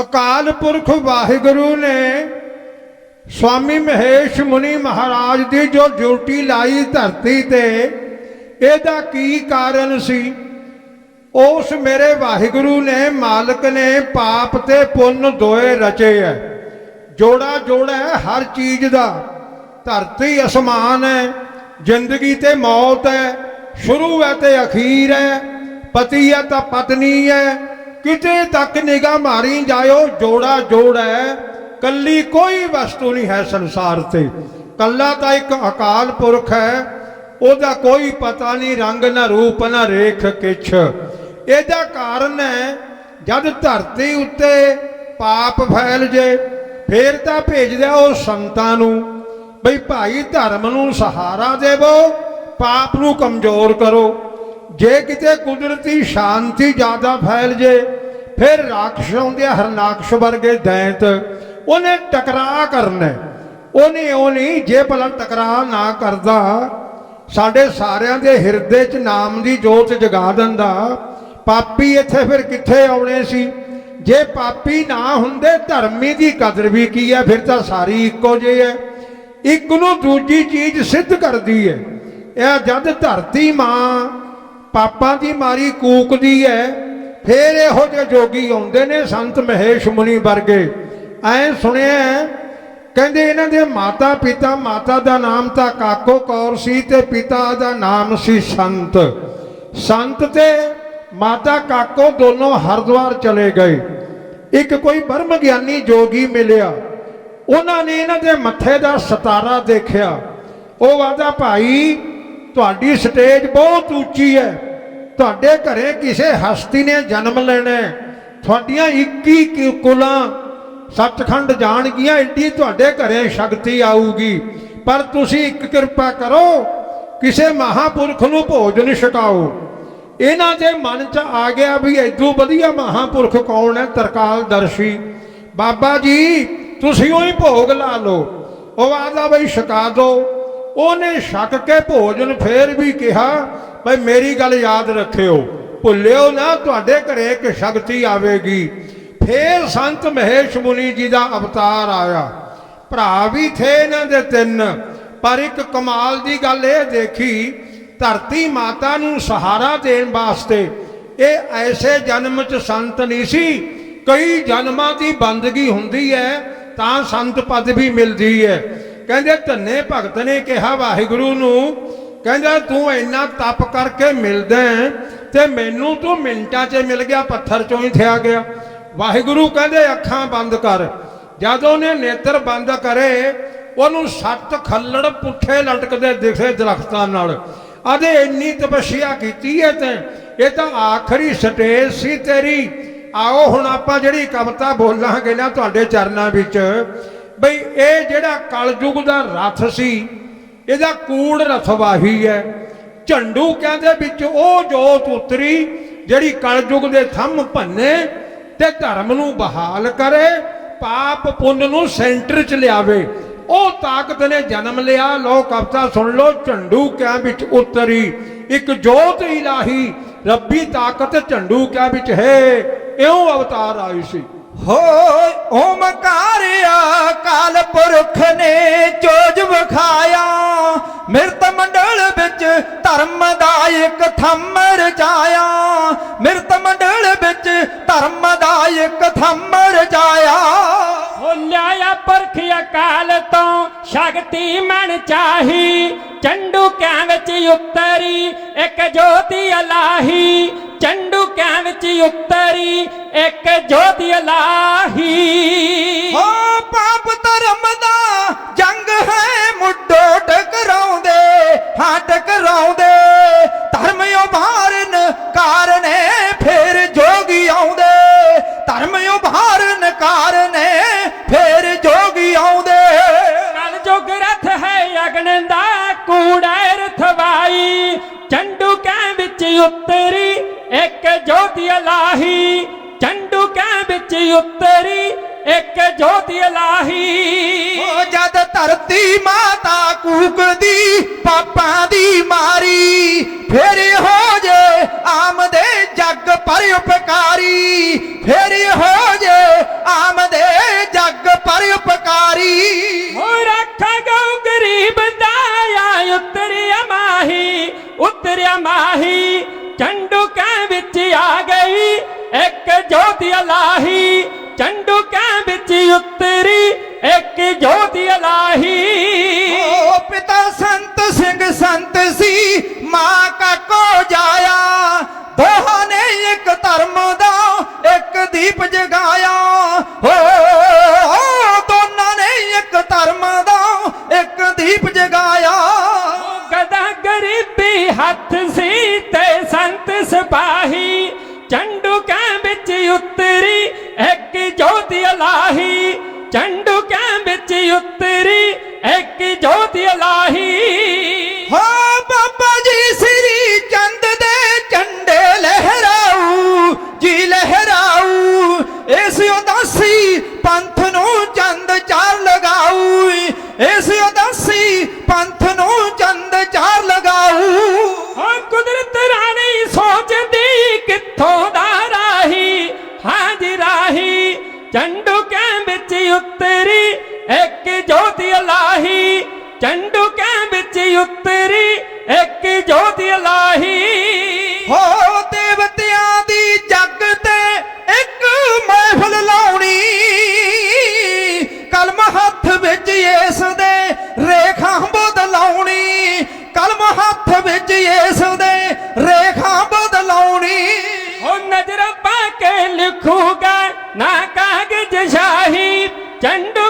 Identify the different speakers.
Speaker 1: ਅਕਾਲ ਪੁਰਖ ਵਾਹਿਗੁਰੂ ਨੇ ਸਵਾਮੀ ਮਹੇਸ਼ ਮੁਨੀ ਮਹਾਰਾਜ ਦੀ ਜੋ ਡਿਊਟੀ ਲਾਈ ਧਰਤੀ ਤੇ, ਇਹਦਾ ਕੀ ਕਾਰਨ ਸੀ? ਉਸ ਮੇਰੇ ਵਾਹਿਗੁਰੂ ਨੇ ਮਾਲਕ ਨੇ ਪਾਪ ਤੇ ਪੁੰਨ ਦੋਏ ਰਚੇ ਐ। ਜੋੜਾ ਜੋੜਾ ਹੈ ਹਰ ਚੀਜ਼ ਦਾ। ਧਰਤੀ ਅਸਮਾਨ ਹੈ ਜ਼ਿੰਦਗੀ ਤੇ ਮੌਤ ਹੈ ਸ਼ੁਰੂ ਹੈ ਤੇ ਅਖੀਰ ਹੈ ਪਤੀ ਹੈ ਤਾਂ ਪਤਨੀ ਹੈ ਕਿਤੇ ਤੱਕ ਨਿਗਾਹ ਮਾਰੀ ਜਾਇਓ, ਜੋੜਾ ਜੋੜ ਹੈ। ਕੱਲੀ ਕੋਈ ਵਸਤੂ ਨਹੀਂ ਹੈ ਸੰਸਾਰ ਤੇ। ਕੱਲਾ ਤਾਂ ਇੱਕ ਅਕਾਲ ਪੁਰਖ ਹੈ। ਉਹਦਾ ਕੋਈ ਪਤਾ ਨਹੀਂ ਰੰਗ ਨਾ ਰੂਪ ਨਾ ਰੇਖ ਕਿਛ। ਇਹਦਾ ਕਾਰਨ ਹੈ, ਜਦ ਧਰਤੀ ਉੱਤੇ ਪਾਪ ਫੈਲ ਜੇ, ਫੇਰ ਤਾਂ ਭੇਜਦਾ ਉਹ ਸੰਤਾਂ ਨੂੰ, ਬਈ ਭਾਈ ਧਰਮ ਨੂੰ ਸਹਾਰਾ ਦੇਵੋ, ਪਾਪ ਨੂੰ ਕਮਜ਼ੋਰ ਕਰੋ। ਜੇ ਕਿਤੇ ਕੁਦਰਤੀ ਸ਼ਾਂਤੀ ਜ਼ਿਆਦਾ ਫੈਲ ਜੇ ਫਿਰ ਰਾਖਸ਼ ਆਉਂਦੇ ਆ, ਹਰਨਾਕਸ਼ ਵਰਗੇ ਦੈਂਤ। ਉਹਨੇ ਟਕਰਾ ਕਰਨਾ ਉਹਨੇ ਉਹ ਨਹੀਂ ਜੇ ਭਲਾ ਟਕਰਾ ਨਾ ਕਰਦਾ ਸਾਡੇ ਸਾਰਿਆਂ ਦੇ ਹਿਰਦੇ 'ਚ ਨਾਮ ਦੀ ਜੋਤ ਜਗਾ ਦਿੰਦਾ। ਪਾਪੀ ਇੱਥੇ ਫਿਰ ਕਿੱਥੇ ਆਉਣੇ ਸੀ? ਜੇ ਪਾਪੀ ਨਾ ਹੁੰਦੇ ਧਰਮੀ ਦੀ ਕਦਰ ਵੀ ਕੀ ਹੈ? ਫਿਰ ਤਾਂ ਸਾਰੀ ਇੱਕੋ ਜਿਹੀ ਹੈ। ਇੱਕ ਨੂੰ ਦੂਜੀ ਚੀਜ਼ ਸਿੱਧ ਕਰਦੀ ਹੈ। ਇਹ ਜਦ ਧਰਤੀ ਮਾਂ ਪਾਪਾਂ ਦੀ ਮਾਰੀ ਕੂਕਦੀ ਹੈ ਫਿਰ ਇਹੋ ਜਿਹੇ ਜੋਗੀ ਆਉਂਦੇ ਨੇ ਸੰਤ ਮਹੇਸ਼ ਮੁਨੀ ਵਰਗੇ। ਐ ਸੁਣਿਆ ਕਹਿੰਦੇ ਇਹਨਾਂ ਦੇ ਮਾਤਾ ਪਿਤਾ, ਮਾਤਾ ਦਾ ਨਾਮ ਤਾਂ ਕਾਕੋ ਕੌਰ ਸੀ ਤੇ ਪਿਤਾ ਦਾ ਨਾਮ ਸੀ ਸੰਤ। ਸੰਤ ਤੇ ਮਾਤਾ ਕਾਕੋ ਦੋਨੋਂ ਹਰਿਦੁਆਰ ਚਲੇ ਗਏ। ਇੱਕ ਕੋਈ ਬ੍ਰਹਮ ਗਿਆਨੀ ਜੋਗੀ ਮਿਲਿਆ। ਉਹਨਾਂ ਨੇ ਇਹਨਾਂ ਦੇ ਮੱਥੇ ਦਾ ਸਤਾਰਾ ਦੇਖਿਆ। ਉਹ ਆਦਾ, ਭਾਈ, ਤੁਹਾਡੀ ਸਟੇਜ ਬਹੁਤ ਉੱਚੀ ਹੈ। ਤੁਹਾਡੇ ਘਰੇ ਕਿਸੇ ਹਸਤੀ ਨੇ ਜਨਮ ਲੈਣਾ ਤੁਹਾਡੀਆਂ 21 ਕੁਲਾਂ ਸੱਚਖੰਡ ਜਾਣਗੀਆਂ ਏਡੀ ਤੁਹਾਡੇ ਘਰੇ ਸ਼ਕਤੀ ਆਊਗੀ। ਪਰ ਤੁਸੀਂ ਇੱਕ ਕਿਰਪਾ ਕਰੋ, ਕਿਸੇ ਮਹਾਪੁਰਖ ਨੂੰ ਭੋਜਨ ਛਕਾਓ। ਇਹਨਾਂ ਦੇ ਮਨ 'ਚ ਆ ਗਿਆ ਵੀ ਐਦੂ ਵਧੀਆ ਮਹਾਪੁਰਖ ਕੌਣ ਹੈ ਤਰਕਾਲ ਦਰਸ਼ੀ ਬਾਬਾ ਜੀ, ਤੁਸੀਂ ਉਹੀ ਭੋਗ ਲਾ ਲਓ। ਉਹ ਆਦਾ ਬਈ ਛਕਾ ਦੋ। ਉਹਨੇ ਛਕ ਕੇ ਭੋਜਨ ਫੇਰ ਵੀ ਕਿਹਾ, ਬਈ ਮੇਰੀ ਗੱਲ ਯਾਦ ਰੱਖਿਓ, ਭੁੱਲਿਓ ਨਾ, ਤੁਹਾਡੇ ਘਰੇ ਇੱਕ ਸ਼ਕਤੀ ਆਵੇਗੀ। ਫੇਰ ਸੰਤ ਮਹੇਸ਼ ਮੁਨੀ ਜੀ ਦਾ ਅਵਤਾਰ ਆਇਆ। ਭਰਾ ਵੀ ਥੇ ਇਹਨਾਂ ਦੇ ਤਿੰਨ, ਪਰ ਇੱਕ ਕਮਾਲ ਦੀ ਗੱਲ ਇਹ ਦੇਖੀ, ਧਰਤੀ ਮਾਤਾ ਨੂੰ ਸਹਾਰਾ ਦੇਣ ਵਾਸਤੇ। ਇਹ ਐਸੇ ਜਨਮ ਚ ਸੰਤ ਨਹੀਂ ਸੀ। ਕਈ ਜਨਮਾਂ ਦੀ ਬੰਦਗੀ ਹੁੰਦੀ ਹੈ, ਤਾਂ ਸੰਤ ਪਦ ਵੀ ਮਿਲਦੀ ਹੈ। ਕਹਿੰਦੇ ਧੰਨੇ ਭਗਤ ਨੇ ਕਿਹਾ ਵਾਹਿਗੁਰੂ ਨੂੰ, ਕਹਿੰਦਾ ਤੂੰ ਇੰਨਾ ਤਪ ਕਰਕੇ ਮਿਲਦਾ ਤੇ ਮੈਨੂੰ ਤੂੰ ਮਿੰਟਾਂ 'ਚ ਮਿਲ ਗਿਆ, ਪੱਥਰ ਚੋਂ ਹੀ ਥਿਆ ਗਿਆ। ਵਾਹਿਗੁਰੂ ਕਹਿੰਦੇ ਅੱਖਾਂ ਬੰਦ ਕਰ। ਜਦ ਉਹਨੇ ਨੇਤਰ ਬੰਦ ਕਰੇ, ਉਹਨੂੰ ਸੱਤ ਖੱਲੜ ਪੁੱਠੇ ਲਟਕਦੇ ਦਿਖੇ ਦਰਖਤਾਂ ਨਾਲ। ਆਦੇ ਇੰਨੀ ਤਪੱਸਿਆ ਕੀਤੀ ਹੈ ਤੇ, ਇਹ ਤਾਂ ਆਖਰੀ ਸਟੇਜ ਸੀ ਤੇਰੀ। ਆਓ ਹੁਣ ਆਪਾਂ ਜਿਹੜੀ ਕਵਿਤਾ ਬੋਲਾਂਗੇ ਨਾ ਤੁਹਾਡੇ ਚਰਨਾਂ ਵਿੱਚ ਬਈ, ਇਹ ਜਿਹੜਾ ਕਲਯੁਗ ਦਾ ਰਥ ਸੀ, ਇਹਦਾ ਕੂੜ ਰਥਵਾਹੀ ਹੈ। ਝੰਡੂ ਕਹਿੰਦੇ ਵਿੱਚ ਉਹ ਜੋਤ ਉਤਰੀ, ਜਿਹੜੀ ਕਲਯੁਗ ਦੇ ਥੰਮ ਭੰਨੇ ਤੇ ਧਰਮ ਨੂੰ ਬਹਾਲ ਕਰੇ, ਪਾਪ ਪੁੰਨ ਨੂੰ ਸੈਂਟਰ 'ਚ ਲਿਆਵੇ। ਉਹ ਤਾਕਤ ਨੇ ਜਨਮ ਲਿਆ। ਲੋ ਕਵਤਾ ਸੁਣ ਲੋ ਝੰਡੂ ਕਿਆ ਵਿੱਚ ਉਤਰੀ? ਇੱਕ ਜੋਤ ਇਲਾਹੀ ਰੱਬੀ ਤਾਕਤ ਝੰਡੂ ਕਿਆ ਵਿੱਚ ਹੈ? ਇਉਂ ਅਵਤਾਰ ਆਈ ਸੀ।
Speaker 2: ਹੋ ਓਮਕਾਰ ਅਕਾਲ ਪੁਰਖ ਨੇ ਚੋਜ ਵਿਖਾਇਆ। ਮਿਰਤ ਮੰਡਲ ਵਿੱਚ ਧਰਮ ਦਾ ਇੱਕ ਥੰਮ ਰਚਾਇਆ। ਮਿਰਤ ਮੰਡਲ ਵਿੱਚ ਧਰਮ ਦਾ ਇੱਕ ਥੰਮ ਰਚਾਇਆ।
Speaker 3: ਹੋਲਿਆ ਪਰਖ ਅਕਾਲ ਤੋਂ, ਸ਼ਕਤੀ ਮਨ ਚਾਹੀ। ਚੰਡੂ ਕਿਆਂ ਵਿੱਚ ਉਤਰੀ, ਇੱਕ ਜੋਤੀ ਅਲਾਹੀ। ਚੰਡੂ ਕਿਆਂ ਵਿੱਚ ਉਤਰੀ ਇੱਕ ਜੋਤੀ ਅਲਾਹੀ।
Speaker 2: ਹੋ ਪਾਪ ਧਰਮ ਦਾ ਜੰਗ ਹੈ ਮੁੱਢੋ ਟਕਰਾਉਂਦੇ ਹਾਂ ਟਕਰਾਉਂਦੇ ਧਰਮ ਉਭਾਰਨ ਕਾਰਨੇ ਫੇਰ ਜੋਗੀ ਆਉਂਦੇ। ਧਰਮ ਉਭਾਰਨ ਕਾਰਨੇ ਫੇਰ ਜੋਗੀ ਆਉਂਦੇ।
Speaker 3: ਕਲ ਜੁਗ ਰਥ ਹੈ ਅਗਨ ਦਾ ਕੂੜਾ ਰਥਵਾਈ। ਚੰਡੂ ਕੈ ਵਿੱਚ ਉਤਰੀ ਇੱਕ ਜੋਤੀ ਇਲਾਹੀ ਚੰਡੂ ਕੈ ਵਿੱਚ ਉਤਰੀ ਇੱਕ ਜੋਤੀ ਇਲਾਹੀ
Speaker 2: ਹੋ ਜਦ ਧਰਤੀ ਮਾਤਾ ਕੂਕਦੀ ਪਾਪਾਂ ਦੀ ਮਾਰੀ ਫਿਰ ਹੋ ਜੇ ਆਮ ਦੇ ਜੱਗ ਪਰ ਉਪਕਾਰੀ। ਫਿਰ ਹੋ ਜੇ
Speaker 3: ਆਮ ਦੇ ਜੱਗ ਪਰ ਉਪਕਾਰੀ। ਹੋ ਰੱਖਾ
Speaker 2: ਗਉ ਗਰੀਬ ਦਾ ਆ ਉਤਰਿਆ ਮਾਹੀ ਉਤਰਿਆ ਮਾਹੀ। ਚੰਡੂ ਕੈ ਵਿੱਚ ਆ ਗਈ, ਇੱਕ ਜੋਤੀ ਅਲਾਹੀ। ਚੰਡੂ ਕੈ ਵਿੱਚ ਉਤਰੀ, ਇੱਕ ਜੋਤੀ ਅਲਾਹੀ। ਓ
Speaker 3: ਪਿਤਾ ਸੰਤ ਸਿੰਘ ਸੰਤ ਸੀ, ਮਾਂ ਕਾ ਕੋ ਜਾਇਆ, ਦੋਹਾ ਸਪਾਹੀ ਚੰਡੂ ਕੈ ਵਿੱਚ ਉਤਰੀ ਇੱਕ ਜੋਤੀ ਅਲਾਹੀ। ਚੰਡੂ ਕੈ ਵਿੱਚ ਉਤਰੀ ਇੱਕ ਜੋਤ ਅਲਾਹੀ ਚੰਡੂਕਿਆਂ ਵਿੱਚ ਉਤਰੀ ਇੱਕ ਜੋਤ ਅਲਾਹੀ।
Speaker 2: ਹੋ ਦੇਵਤਿਆਂ ਦੀ ਜੱਗ ਤੇ ਇੱਕ ਮਹਿਫਲ ਲਾਉਣੀ। ਕਲਮ ਹੱਥ ਵਿੱਚ ਇਸ ਦੇ ਰੇਖਾ ਬਦਲਾਉਣੀ ਕਲਮ ਹੱਥ ਵਿੱਚ ਇਸ ਦੇ ਰੇਖਾ ਬਦਲਾਉਣੀ
Speaker 3: ਉਹ ਨਜ਼ਰ ਪਾ ਕੇ ਲਿਖੂਗਾ ਨਾ ਕਾਗਜ਼ ਸ਼ਾਹੀ ਚੰਡੂਕਿਆਂ